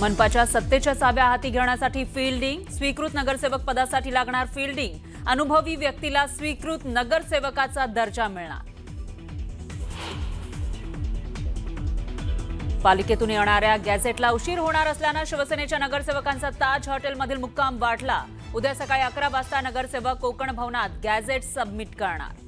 मनपाच्या सत्तेच्या चाव्या हाती घेण्यासाठी फिल्डिंग स्वीकृत नगरसेवक पदासाठी लागणार फिल्डिंग अनुभवी व्यक्तीला स्वीकृत नगरसेवकाचा दर्जा मिळणार. पालिकेतून येणाऱ्या गॅझेटला उशीर होणार असल्यानं शिवसेनेच्या नगरसेवकांचा ताज हॉटेलमधील मुक्काम वाढला. उद्या सकाळी अकरा वाजता नगरसेवक कोकण भवनात गॅझेट सबमिट करणार.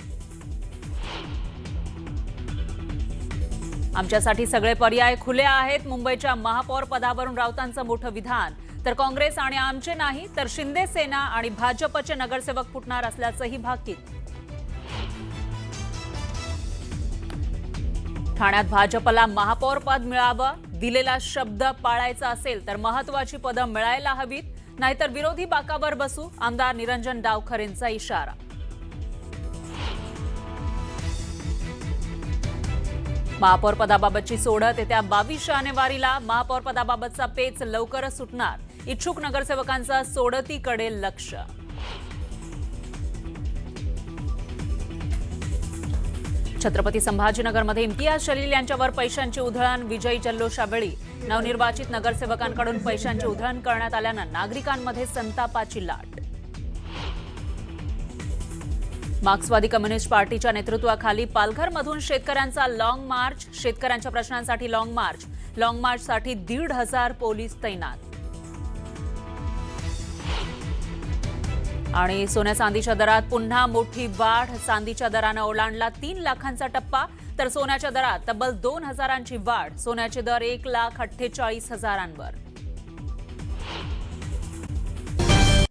आमच्यासाठी सगळे पर्याय खुले आहेत. मुंबईच्या महापौर पदावरून राऊतांचं मोठं विधान. तर काँग्रेस आणि आमचे नाही तर शिंदे सेना आणि भाजपचे नगरसेवक फुटणार असल्याचंही भाकीत. ठाण्यात भाजपला महापौर पद मिळावं दिलेला शब्द पाळायचा असेल तर महत्वाची पदं मिळायला हवीत. नाहीतर विरोधी बाकावर बसू आमदार निरंजन डावखरेंचा इशारा. महापौरपदाबाबतची सोडत येत्या बावीस जानेवारीला महापौरपदाबाबतचा पेच लवकरच सुटणार. इच्छुक नगरसेवकांचा सोडतीकडे लक्ष. छत्रपती संभाजीनगरमध्ये इम्तियाज जलील यांच्यावर पैशांची उधळण विजयी जल्लोषावेळी नवनिर्वाचित नगरसेवकांकडून पैशांची उधळण करण्यात आल्यानं नागरिकांमध्ये संतापाची लाट. मार्क्सवादी कम्युनिस्ट पार्टीच्या नेतृत्वाखाली पालघरमधून शेतकऱ्यांचा लाँग मार्च शेतकऱ्यांच्या प्रश्नांसाठी लाँग मार्च लाँग मार्चसाठी दीड हजार पोलीस तैनात. आणि सोन्या चांदीच्या दरात पुन्हा मोठी वाढ. चांदीच्या दरानं ओलांडला तीन लाखांचा टप्पा. तर सोन्याच्या दरात तब्बल दोन हजारांची वाढ. सोन्याचे दर एक लाख अठ्ठेचाळीस हजारांवर.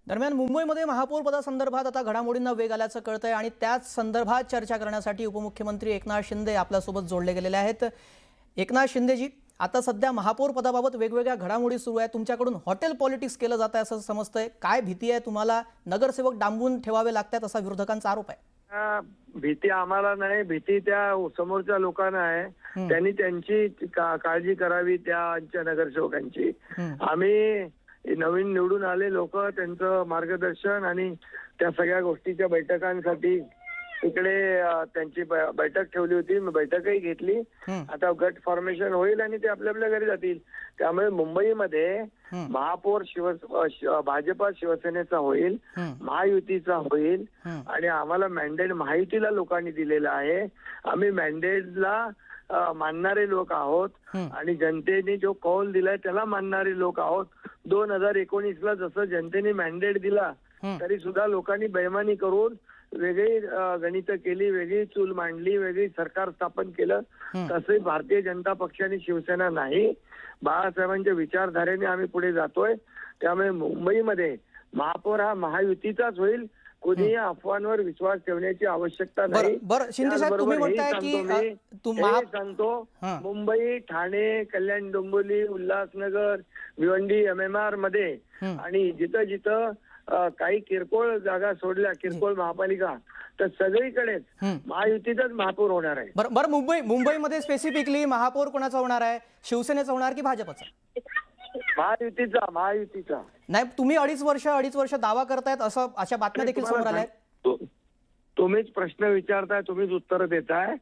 दरम्यान मुंबईमध्ये महापौर पदासंदर्भात आता घडामोडींना वेग आल्याचं कळतंय आणि त्याच संदर्भात चर्चा करण्यासाठी उपमुख्यमंत्री एकनाथ शिंदे आपल्यासोबत जोडले गेलेले आहेत. एकनाथ शिंदेजी आता सध्या महापौर पदाबाबत वेगवेगळ्या घडामोडी सुरू आहेत. तुमच्याकडून हॉटेल पॉलिटिक्स केलं जात आहे असं समजतंय. काय भीती आहे तुम्हाला? नगरसेवक डांबून ठेवावे लागतात असा विरोधकांचा आरोप आहे. भीती आम्हाला नाही. भीती त्या समोरच्या लोकांना आहे. त्यांनी त्यांची काळजी करावी त्या नगरसेवकांची. आम्ही नवीन निवडून आले लोक त्यांचं मार्गदर्शन आणि त्या सगळ्या गोष्टीच्या बैठकांसाठी इकडे अ, त्यांची बैठक ठेवली होती. मी बैठकही घेतली. आता गट फॉर्मेशन होईल आणि ते आपल्या आपल्या घरी जातील. त्यामुळे मुंबईमध्ये महापौर शिव भाजपा शिवसेनेचा होईल महायुतीचा होईल आणि आम्हाला मॅन्डेट महायुतीला लोकांनी दिलेला आहे. आम्ही मॅन्डेटला मानणारे लोक आहोत आणि जनतेने जो कौल दिलाय त्याला मानणारे लोक आहोत. दोन हजार एकोणीस ला जसं जनतेने मॅन्डेट दिला तरी सुद्धा लोकांनी बेमानी करून वेगळी गणित केली वेगळी चूल मांडली वेगळी सरकार स्थापन केलं. तसे भारतीय जनता पक्ष आणि शिवसेना नाही. बाळासाहेबांच्या विचारधारेने आम्ही पुढे जातोय. त्यामुळे मुंबईमध्ये महापौर हा महायुतीचाच होईल. कोणीही अफवांवर विश्वास ठेवण्याची आवश्यकता नाही. बरं शिंदे साहेब तुम्ही म्हणताय की सांगतो. मुंबई ठाणे कल्याण डोंबिवली उल्हासनगर भिवंडी एम एम आरमध्ये आणि जिथं जिथं काही किरकोळ जागा सोडल्या किरकोळ महापालिका तर सगळीकडेच महायुतीचाच महापौर होणार आहे. बरं बरं मुंबई मुंबईमध्ये स्पेसिफिकली महापौर कोणाचा होणार आहे? शिवसेनेचा होणार की भाजपचा? महायुतीचा महायुतीचा. नाही तुम्ही अडीच वर्ष अडीच वर्ष दावा करतायत असं अशा बातम्या देखील समोर आल्या आहेत तुम्हीच प्रश्न विचारताय तुम्हीच उत्तर देताय.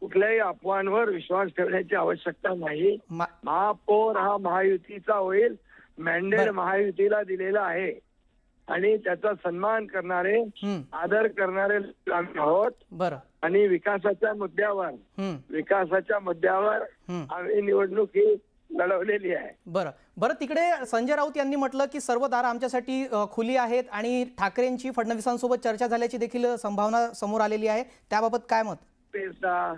कुठल्याही अफवांवर विश्वास ठेवण्याची आवश्यकता नाही. महापौर हा महायुतीचा होईल मॅन्डेट महायुतीला दिलेला आहे. आणि त्याचा सन्मान करणारे. आदर करणारे आम्ही आहोत. आणि विकासाच्या मुद्द्यावर. विकासाच्या मुद्द्यावर आम्ही निवडणूक ही लढवलेली आहे. बरं. बरं तिकडे संजय राऊत यांनी म्हटलं की सर्व दारं आमच्यासाठी खुली आहेत आणि ठाकरेंची फडणवीसांसोबत चर्चा झाल्याची देखील संभावना समोर आलेली आहे. त्याबाबत काय मत? पेसा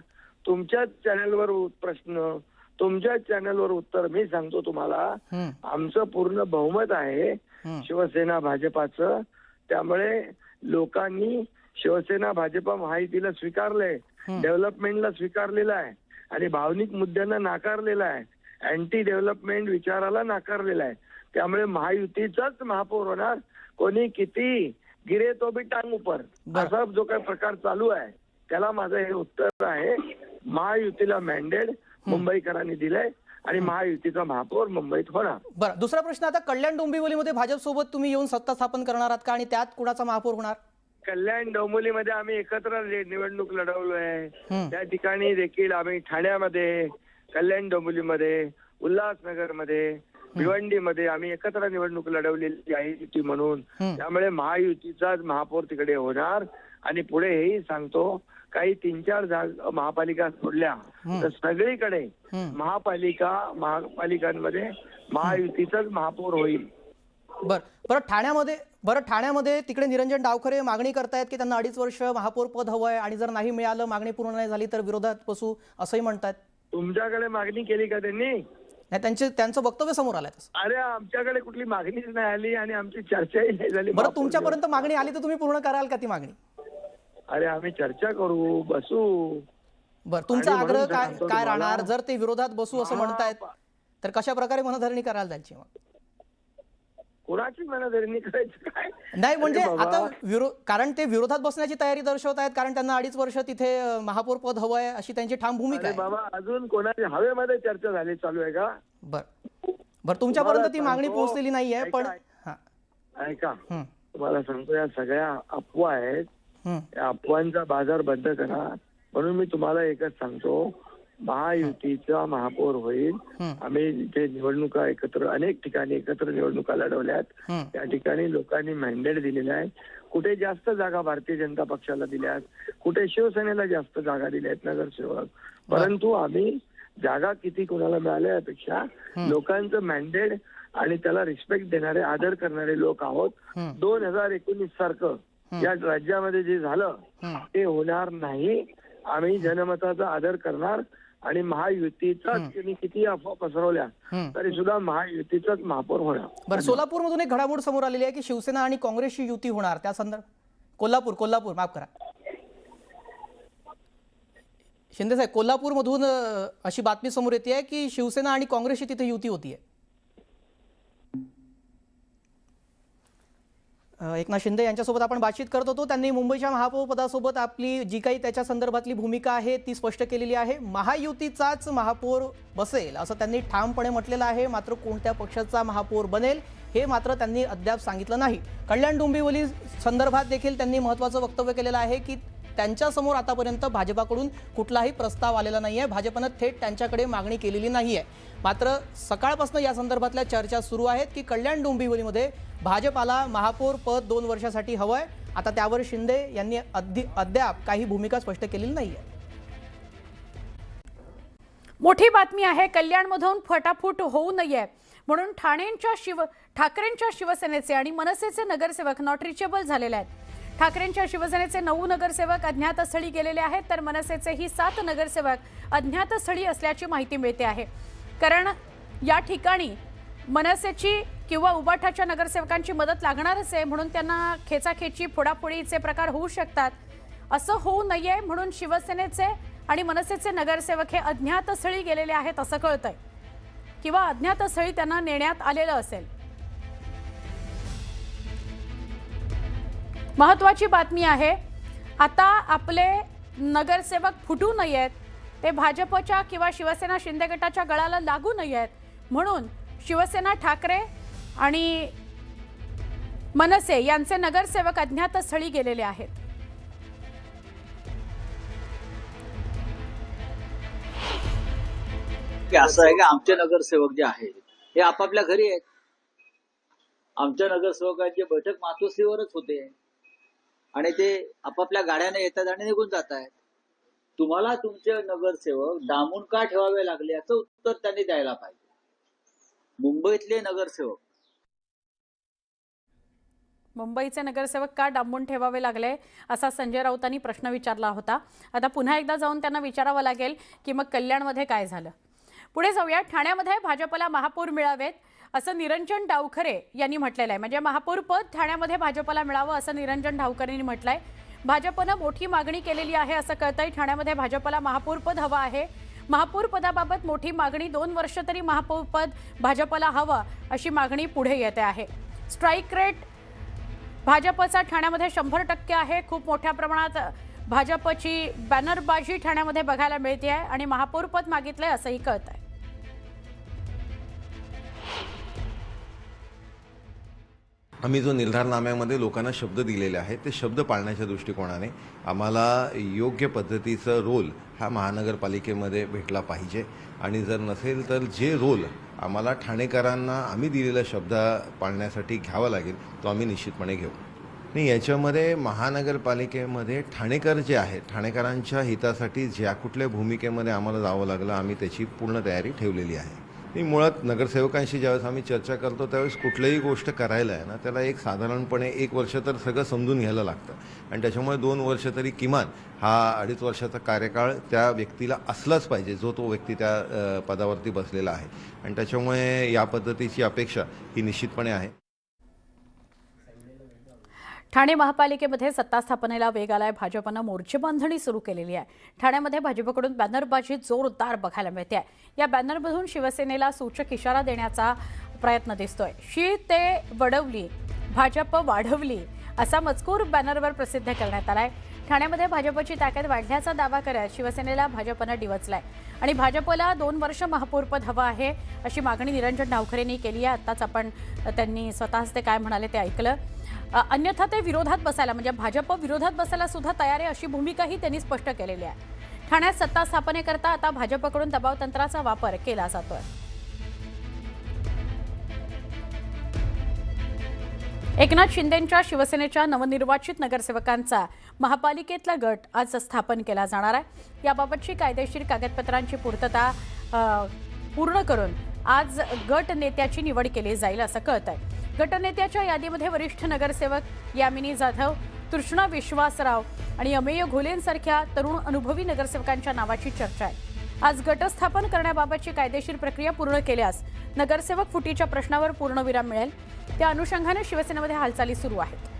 तुमच्याच चॅनलवर प्रश्न तुमच्याच चॅनलवर उत्तर मी सांगतो तुम्हाला. आमचं पूर्ण बहुमत आहे शिवसेना भाजपाचं. त्यामुळे लोकांनी शिवसेना भाजपा महायुतीला स्वीकारलंय. डेव्हलपमेंटला स्वीकारलेलं आहे. आणि भावनिक मुद्द्यांना नाकारलेला आहे. अँटी डेव्हलपमेंट विचाराला नाकारलेला आहे. त्यामुळे महायुतीचाच महापौर होणार. कोणी किती गिरे तो बी टांग उपर. असा जो काही प्रकार चालू आहे त्याला माझं हे उत्तर आहे महायुतीला मॅन्डेट मुंबईकरांनी दिलंय आणि महायुतीचा महापौर मुंबईत होणार. बरं दुसरा प्रश्न आता कल्याण डोंबिवलीमध्ये भाजपसोबत तुम्ही येऊन सत्ता स्थापन करणार आहात का आणि त्यात कुणाचा महापौर होणार? कल्याण डोंबिवलीमध्ये आम्ही एकत्र निवडणूक लढवलोय. त्या ठिकाणी देखील आम्ही ठाण्यामध्ये कल्याण डोंबिवलीमध्ये उल्हासनगरमध्ये भिवंडीमध्ये आम्ही एकत्र निवडणूक लढवलेली आहे युती म्हणून. त्यामुळे महायुतीचाच महापौर तिकडे होणार. आणि पुढे हेही सांगतो काही तीन चार जाग महापालिका सोडल्या तर सगळीकडे. महापालिका महापालिकांमध्ये महायुतीचाच महापौर होईल. बर. बरं ठाण्यामध्ये बरं ठाण्यामध्ये तिकडे निरंजन डावखरे मागणी करतायत की त्यांना अडीच वर्ष महापौर पद हवं आहे आणि जर नाही मिळालं मागणी पूर्ण नाही झाली तर विरोधात बसू असंही म्हणतायत. तुमच्याकडे मागणी केली का त्यांनी? नाही त्यांचे त्यांचं वक्तव्य समोर आलंय तसं. अरे आमच्याकडे कुठली मागणीच नाही आली आणि आमची चर्चाही नाही झाली. बरं तुमच्यापर्यंत मागणी आली तर तुम्ही पूर्ण कराल का ती मागणी? अरे आम्ही चर्चा करू बसू. बरं तुमचा आणि म्हणून आग्रह काय सांगतो काय तुम्हाला- राहणार? जर ते विरोधात बसू असं म्हणतायत तर कशा प्रकारे मनधरणी करायला जायची मग? कोणाची मनधरणी करायचं? काय? नाही म्हणजे आता कारण ते विरोधात बसण्याची तयारी दर्शवत आहेत कारण त्यांना अडीच वर्ष तिथे महापौर पद हवं आहे अशी त्यांची ठाम भूमिका आहे. बाबा अजून कोणाची हवेमध्ये चर्चा झाली चालू आहे का? बर. बर तुमच्यापर्यंत ती मागणी पोहोचलेली नाहीये पण ऐका, तुम्हाला सांगतो या सगळ्या अफवा आहेत या अफवांचा बाजार बंद करा. म्हणून मी तुम्हाला एकच सांगतो महायुतीचा महापौर होईल. आम्ही इथे निवडणुका एकत्र अनेक ठिकाणी एकत्र निवडणुका लढवल्यात. त्या ठिकाणी लोकांनी मॅन्डेट दिलेला आहे कुठे जास्त जागा भारतीय जनता पक्षाला दिल्यात कुठे शिवसेनेला जास्त जागा दिल्या आहेत नगरसेवक? परंतु आम्ही जागा किती कोणाला मिळाल्या यापेक्षा लोकांचं मॅन्डेट आणि त्याला रिस्पेक्ट देणारे आदर करणारे लोक आहोत. दोन हजार एकोणीस सारखं या राज्यामध्ये जे झालं. ते होणार नाही. आम्ही जनमताचा आदर करणार. आणि महायुतीचाच त्यांनी किती अफवा पसरवल्या. तरी सुद्धा महायुतीचाच महापौर होणार. बरं सोलापूरमधून एक घडामोड समोर आलेली आहे की शिवसेना आणि काँग्रेसची युती होणार त्या संदर्भ कोल्हापूर कोल्हापूर माफ करा. शिंदे साहेब कोल्हापूरमधून अशी बातमी समोर येते आहे की शिवसेना आणि काँग्रेसची तिथे युती होतीये. अं, एकनाथ शिंदे यांच्यासोबत आपण बातचीत करत होतो. त्यांनी मुंबईच्या महापौरपदासोबत आपली जी काही त्याच्या संदर्भातली भूमिका आहे ती स्पष्ट केलेली आहे. महायुतीचाच महापौर बसेल असं त्यांनी ठामपणे म्हटलेलं आहे. मात्र कोणत्या पक्षाचा महापौर बनेल हे मात्र त्यांनी अद्याप सांगितलं नाही. कल्याण डोंबिवली संदर्भात देखील त्यांनी महत्त्वाचं वक्तव्य केलेलं आहे की त्यांच्यासमोर आतापर्यंत भाजपाकडून कुठलाही प्रस्ताव आलेला नाही आहे भाजपनं थेट त्यांच्याकडे मागणी केलेली नाही आहे मात्र सकाळपासून या संदर्भातल्या चर्चा सुरू आहेत की कल्याण डोंबिवलीमध्ये भाजपाला महापौर पद दोन वर्षासाठी हवं आहे आता त्यावर शिंदे यांनी अद्दी अद्याप काही भूमिका स्पष्ट केलेली नाही आहे मोठी बातमी आहे कल्याणमधून फटाफूट होऊ नये म्हणून ठाणेंच्या शिव ठाकरेंच्या शिवसेनेचे आणि मनसेचे नगरसेवक नॉट रिचेबल झालेले आहेत. ठाकरेंच्या शिवसेनेचे नऊ नगरसेवक अज्ञातस्थळी गेलेले आहेत तर मनसेचेही सात नगरसेवक अज्ञातस्थळी असल्याची माहिती मिळते आहे. कारण या ठिकाणी मनसेची किंवा उबाठाच्या नगरसेवकांची मदत लागणारच आहे म्हणून त्यांना खेचाखेची फोडाफोडीचे प्रकार होऊ शकतात. असं होऊ नये म्हणून शिवसेनेचे आणि मनसेचे नगरसेवक हे अज्ञातस्थळी गेलेले आहेत असं कळतंय. किंवा अज्ञातस्थळी त्यांना नेण्यात आलेलं असेल. महत्वाची बातमी आहे आता आपले नगरसेवक फुटू नये आहेत ते भाजपच्या किंवा शिवसेना शिंदे गटाच्या गळाला लागू नयेत म्हणून शिवसेना ठाकरे आणि मनसे यांचे नगरसेवक अज्ञातस्थळी गेलेले आहेत. असं आहे की आमचे नगरसेवक जे आहेत हे आपापल्या घरी आहेत? आमच्या नगरसेवकांची बैठक मातोश्रीवरच होते. आणि ते आपापल्या गाड्याने येतात आणि निघून जात आहेत तुम्हाला तुमचे नगरसेवक डांबून का ठेवावे लागले याचं उत्तर त्यांनी द्यायला पाहिजे. मुंबईतले नगरसेवक. मुंबईचे नगरसेवक का डांबून ठेवावे लागले असा संजय राऊतांनी प्रश्न विचारला होता. आता पुन्हा एकदा जाऊन त्यांना विचारावं लागेल की मग कल्याणमध्ये काय झालं? पुढे जाऊया. ठाण्यामध्ये भाजपला महापौर मिळावेत. असं निरंजन डावखरे यांनी म्हटलेलं आहे. म्हणजे महापौरपद ठाण्यामध्ये भाजपला मिळावं असं निरंजन डावखरेंनी आहे भाजपनं मोठी मागणी केलेली आहे असं कळतंय. ठाण्यामध्ये भाजपला महापौरपद हवं आहे. महापौर पदाबाबत मोठी मागणी दोन वर्ष तरी महापौरपद भाजपला हवं अशी मागणी पुढे येते आहे. स्ट्राईक रेट भाजपचा ठाण्यामध्ये शंभर टक्के आहे. खूप मोठ्या प्रमाणात भाजपची बॅनरबाजी ठाण्यामध्ये बघायला मिळते आहे आणि महापौरपद मागितलं आहे असंही कळत आहे आम्ही जो निर्धारनाम्यामध्ये लोकांना शब्द दिलेले आहेत ते शब्द पाळण्याच्या दृष्टिकोनाने आम्हाला योग्य पद्धतीचं रोल हा महानगरपालिकेमध्ये भेटला पाहिजे. आणि जर नसेल तर जे रोल आम्हाला ठाणेकरांना आम्ही दिलेला शब्द पाळण्यासाठी घ्यावा लागेल तो आम्ही निश्चितपणे घेऊ. नाही याच्यामध्ये महानगरपालिकेमध्ये ठाणेकर जे आहेत ठाणेकरांच्या हितासाठी ज्या कुठल्या भूमिकेमध्ये आम्हाला जावं लागलं आम्ही त्याची पूर्ण तयारी ठेवलेली आहे. मी मुळात नगरसेवकांशी ज्यावेळेस आम्ही चर्चा करतो त्यावेळेस कुठलीही गोष्ट करायला आहे ना त्याला एक साधारणपणे एक वर्ष तर सगळं समजून घ्यायला लागतं. आणि त्याच्यामुळे दोन वर्ष तरी किमान हा अडीच वर्षाचा कार्यकाळ त्या व्यक्तीला असलाच पाहिजे जो तो व्यक्ती त्या पदावरती बसलेला आहे. आणि त्याच्यामुळे या पद्धतीची अपेक्षा ही निश्चितपणे आहे. ठाणे महापालिकेमध्ये सत्ता स्थापनेला वेग आलाय. भाजपनं मोर्चेबांधणी सुरू केलेली आहे. ठाण्यामध्ये भाजपकडून बॅनरबाजी जोरदार बघायला मिळते आहे. या बॅनरमधून शिवसेनेला सूचक इशारा देण्याचा प्रयत्न दिसतोय. शी ते वडवली भाजप वाढवली असा मजकूर बॅनरवर प्रसिद्ध करण्यात आलाय. ठाण्यामध्ये भाजपची ताकद वाढल्याचा दावा करत शिवसेनेला भाजपनं डिवचलाय. आणि भाजपला दोन वर्ष महापौरपद हवं आहे अशी मागणी निरंजन डावखरेंनी केली आहे. आत्ताच आपण त्यांनी स्वतःच ते काय म्हणाले ते ऐकलं. अन्यथा ते विरोधात बसायला म्हणजे भाजप विरोधात बसायला सुद्धा तयार आहे अशी भूमिकाही त्यांनी स्पष्ट केलेली आहे. ठाण्यात सत्ता स्थापनेकरता आता भाजपकडून दबाव तंत्राचा वापर केला जातोय. एकनाथ शिंदेंच्या शिवसेनेच्या नवनिर्वाचित नगरसेवकांचा महापालिकेतला गट आज स्थापन केला जाणार आहे. याबाबतची कायदेशीर कागदपत्रांची पूर्तता पूर्ण करून आज गट नेत्याची निवड केली जाईल असं कळत आहे गटनेत्याच्या यादीमध्ये वरिष्ठ नगरसेवक यामिनी जाधव तृष्णा विश्वासराव आणि अमेय घोलेंसारख्या तरुण अनुभवी नगरसेवकांच्या नावाची चर्चा आहे. आज गटस्थापन करण्याबाबतची कायदेशीर प्रक्रिया पूर्ण केल्यास नगरसेवक फुटीच्या प्रश्नावर पूर्णविराम मिळेल. त्या अनुषंगाने शिवसेनेमध्ये हालचाली सुरू आहेत.